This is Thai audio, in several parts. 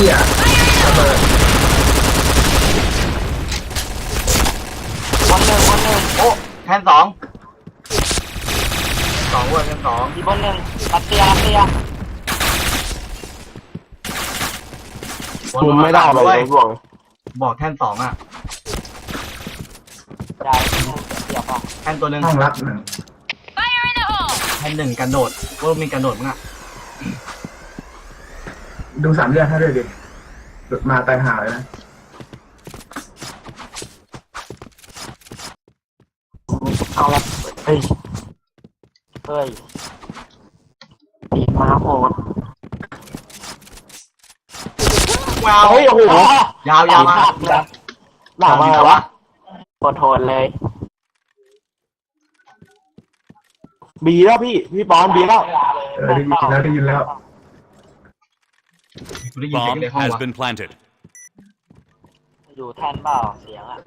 พี่อะระเบิดบนหนึ่งบนหนึ่งโอ้แทนสองสองเว้ยแทนสองอีกบนหนึ่งรัสเซียรัสเซียคุมไม่ได้เลยว้ไอ้พวกบอกแทนสองอะได้เสียบออกแทนตัวหนึ่งห้องรับหนึ่งแทนหนึ่งกระโดดว่ามีกระโดดมั้งอะ ดูสามเลือดให้ด้วยดิหลุดมาตายหาเลยนะเอาละเฮ้ย เฮ้ยตีมาโหดว้าวเฮ้ยโอ้โหยาวยาวมาหนามาไงวะโหดโหดเลย บีแล้วพี่ พี่ปอนบีแล้วเออได้ยินแล้วได้ยินแล้วกู ได้ยินเสียง Bomb ในห้อง has วะ been planted. อยู่แทนเปล่าเสียงอะ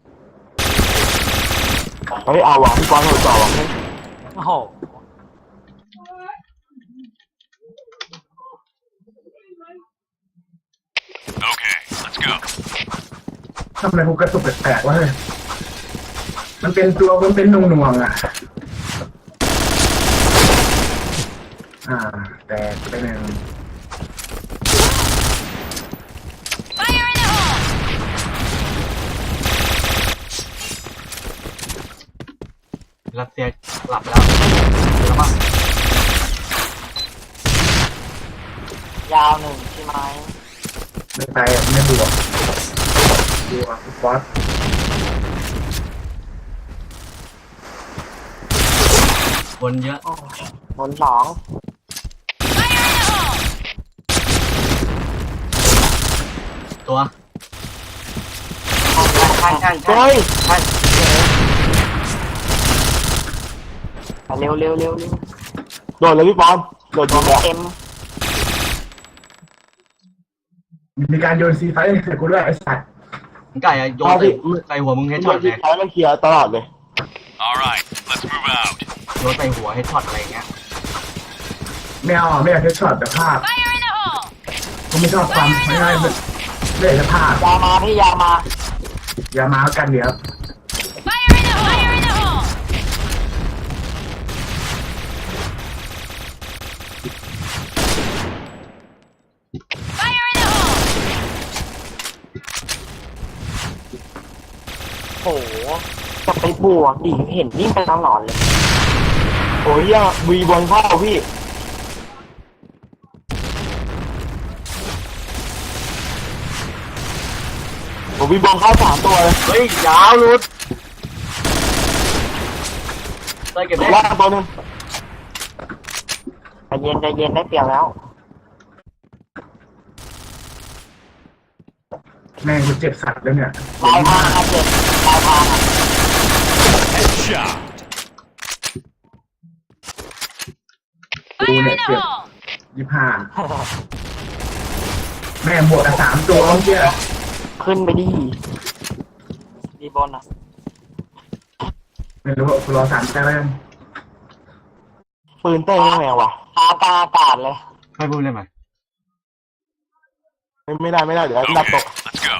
เฮ้ยเอาว่ะพี่ปอนหัวจ่อว่ะเฮ้ยโอ้โห Okay, let's go. ทำไมกูกระตุกแปลกๆวะเฮ้ยมันเป็นตัวมันเป็นหน่วงๆอะ อ่า แต่ไปหนึ่ง รัสเซียหลับไปแล้วแล้วมั้งยาวหนึ่งใช่ไหมไม่ตายอะไม่บวกบวกฟอสบนเยอะโอ้ยบนสองตัวข้างข้างข้างข้าง เฮ้ยข้างเร็วเร็วเร็วเร็วโดดเลยพี่ปอนโดดยิงแล้วเต็มมีการโยนซีไฟใส่กูด้วยไอ้สัตว์ไก่อะโยนใส่ใส่หัวมึงให้ช็อตที่เลยท้ายมันเคลียร์ตลอดเลย All right, let's move out. โยนใส่หัวให้ช็อตอะไรอย่างเงี้ยไม่เอาอะไม่อยากใช้ช็อตแต่ภาพกูไม่ชอบความง่ายๆเลยเลยแต่ภาพยามาพี่ยามาอย่ามากันเดี๋ยว โอ้โหจะไปบวกดิเห็นวิ่งไปตลอดเลยโอ้ยย่าวีบอลเข้าพี่ผมวีบอลเข้าสามตัวเลยเฮ้ยยาวหลุดได้เก็บได้ล่างตัวหนึงใจเย็นใจเย็นได้เปรียบแล้ว แม่งกูเจ็บสัตว์แล้วเนี่ยลายพางอะเจ็บลายพางอะ Headshot. กูเนี่ยเจ็บยี่ห้าแม่งบวกกับสามตัวเมื่อกี้ขึ้นไปดิดีบนอะไม่รู้กูรอสามแต้มแล้วกันปืนเต้นยังไงวะหากลางอากาศเลยให้พูดได้ไหมไม่ไม่ได้ไม่ได้เดี๋ยวดับต Okay, ก let's go.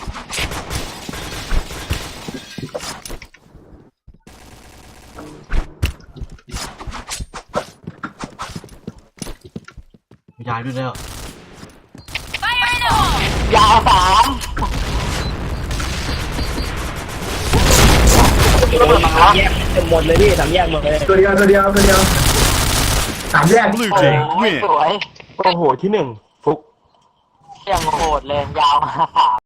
ยายด้วยแล้วยาวสามตัวเดียวตัวเดียวตัวเดียวสามแยก Blue โอ้ team ย win. สวยโอ้โหที่หนึ่งฟุก เสียงโหดเลยยาวมาสาม